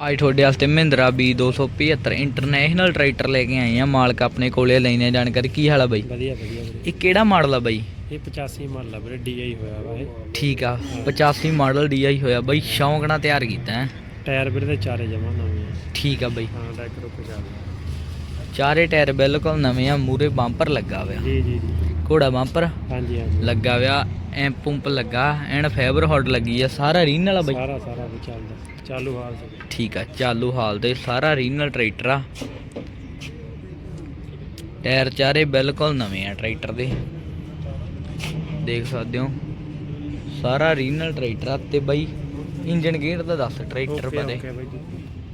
ਅੱਜ ਤੁਹਾਡੇ ਵਾਸਤੇ ਮਹਿੰਦਰਾ B 275 ਇੰਟਰਨੈਸ਼ਨਲ ਟਰੈਕਟਰ ਲੈ ਕੇ ਆਏ ਆ ਮਾਲਕ ਆਪਣੇ ਕੋਲੇ ਲੈਣੇ ਜਾਣਕਾਰੀ ਕੀ ਹਾਲ ਆ ਬਾਈ? ਵਧੀਆ ਵਧੀਆ ਵੀਰੇ। ਇਹ ਕਿਹੜਾ ਮਾਡਲ ਆ ਬਾਈ? ਇਹ 85 ਮਾਡਲ ਆ ਵੀਰੇ ਡੀਆਈ ਹੋਇਆ ਵਾ ਇਹ। ਠੀਕ ਆ 85 ਮਾਡਲ DI ਹੋਇਆ। ਬਾਈ ਸ਼ੌਂਕ ਨਾਲ ਤਿਆਰ ਕੀਤਾ ਹੈ? ਟਾਇਰ ਵੀਰੇ ਦੇ ਚਾਰੇ ਜਮਾ ਨਵੇਂ ਆ। ਠੀਕ ਆ ਬਾਈ। ਹਾਂ ਡੈਕ ਰੁਕ ਚਾਰੇ ਟਾਇਰ ਬਿਲਕੁਲ ਨਵੇਂ ਆ ਮੂਰੇ ਬੰਪਰ ਲੱਗਾ ਹੋਇਆ। ਜੀ ਜੀ ਜੀ। ਘੋੜਾ ਬੰਪਰ। ਹਾਂਜੀ ਹਾਂਜੀ। ਲੱਗਾ ਹੋਇਆ ਐ ਪੰਪ ਲੱਗਾ ਐਨ ਫਾਈਬਰ ਹੌਡ ਲੱਗੀ ਆ ਸਾਰਾ ਰੀਨ ਵਾਲਾ ਬਾਈ। ਸਾਰਾ ਸਾਰਾ ਵੀ ਚੱਲਦਾ ਚਾਲੂ ਹਾਲ ਸੀ। ਠੀਕ ਆ ਚਾਲੂ ਹਾਲ ਤੇ ਸਾਰਾ ਰੀਨਲ ਟਰੈਕਟਰ ਆ। ਟਾਇਰ ਚਾਰੇ ਬਿਲਕੁਲ ਨਵੇਂ ਆ ਟਰੈਕਟਰ ਦੇ। ਦੇਖ ਸਕਦੇ ਹੋ ਸਾਰਾ ਰੀਨਲ ਟਰੈਕਟਰ ਆ ਤੇ ਬਾਈ ਇੰਜਨ ਗੇਅਰ ਦਾ ਦੱਸ ਟਰੈਕਟਰ ਬਾਰੇ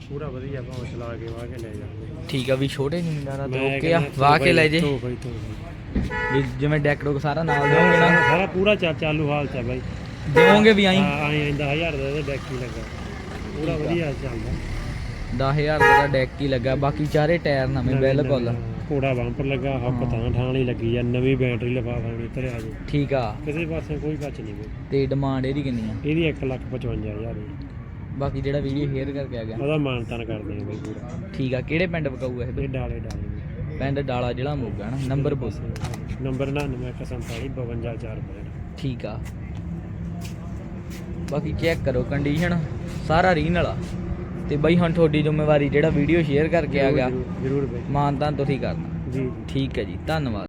ਪੂਰਾ ਵਧੀਆ ਭਾਵੇਂ ਚਲਾ ਕੇ ਵਾਹ ਕੇ ਲੈ ਜਾ ਠੀਕ ਆ ਵੀ ਛੋਟੇ ਜ਼ਿਮੀਂਦਾਰਾਂ ਤੇ ਓਕੇ ਆ ਵਾਹ ਕੇ ਲੈ ਜੇ। ਵੀ ਜਿਵੇਂ ਡੈਕ ਡੁੱਕ ਸਾਰਾ ਨਾਲ ਦਿਓਗੇ ਨਾ? ਸਾਰਾ ਪੂਰਾ ਚਾ- ਚਾਲੂ ਹਾਲ ਚ ਆ ਬਾਈ। ਦਿਓਗੇ ਵੀ ਆਈ? ਆਈ ਆਂਦਾ 1000 ਦਾ ਇਹਦਾ ਡੈਕ ਹੀ ਲੱਗਾ। ਪੂਰਾ ਵਧੀਆ ਚੱਲਦਾ 10000 ਦਾ ਡੈਕ ਹੀ ਲੱਗਾ ਬਾਕੀ ਚਾਰੇ ਟਾਇਰ ਨਵੇਂ ਬਿਲਕੁਲ। ਕੋੜਾ ਬੰਪਰ ਲੱਗਾ ਹੱਕ ਤਾਂ ਠਾਣ ਹੀ ਲੱਗੀ ਆ ਨਵੀਂ ਬੈਟਰੀ ਲਫਾ ਦੇਣੀ ਧਰਿਆ ਜੀ ਠੀਕ ਆ। ਕਿਸੇ ਪਾਸੇ ਕੋਈ ਕੱਚ ਨਹੀਂ ਬਈ। ਤੇ ਡਿਮਾਂਡ ਇਹਦੀ ਕਿੰਨੀ ਆ? ਇਹਦੀ 155000 ਦੀ ਬਾਕੀ ਜਿਹੜਾ ਵੀਡੀਓ ਸ਼ੇਅਰ ਕਰਕੇ ਆ ਗਿਆ। ਉਹਦਾ ਮਾਨਤਾਨ ਕਰਦੇ ਆ ਬਈ ਪੂਰਾ। ਠੀਕ ਆ ਕਿਹੜੇ ਪਿੰਡ ਪਕਾਊ ਇਹ? ਇਹ ਡਾਲੇ ਡਾਲੇ। ਪਿੰਡ ਡਾਲਾ ਜਿਹੜਾ ਮੋਗਾ ਨਾ ਨੰਬਰ ਪੁੱਛ। ਨੰਬਰ 9947 524 ਠੀਕ ਆ। ਬਾਕੀ ਚੈੱਕ ਕਰੋ ਕੰਡੀਸ਼ਨ ਸਾਰਾ ਰੀਨ ਵਾਲਾ। ਤੇ ਬਾਈ ਹੁਣ ਤੁਹਾਡੀ ਜ਼ਿੰਮੇਵਾਰੀ ਜਿਹੜਾ ਵੀਡੀਓ ਸ਼ੇਅਰ ਕਰਕੇ ਆ ਗਿਆ। ਜ਼ਰੂਰ ਬਈ। ਮਾਨਤਾਨ ਤੁਸੀਂ ਕਰਨਾ। ਜੀ। ਠੀਕ ਹੈ ਜੀ ਧੰਨਵਾਦ।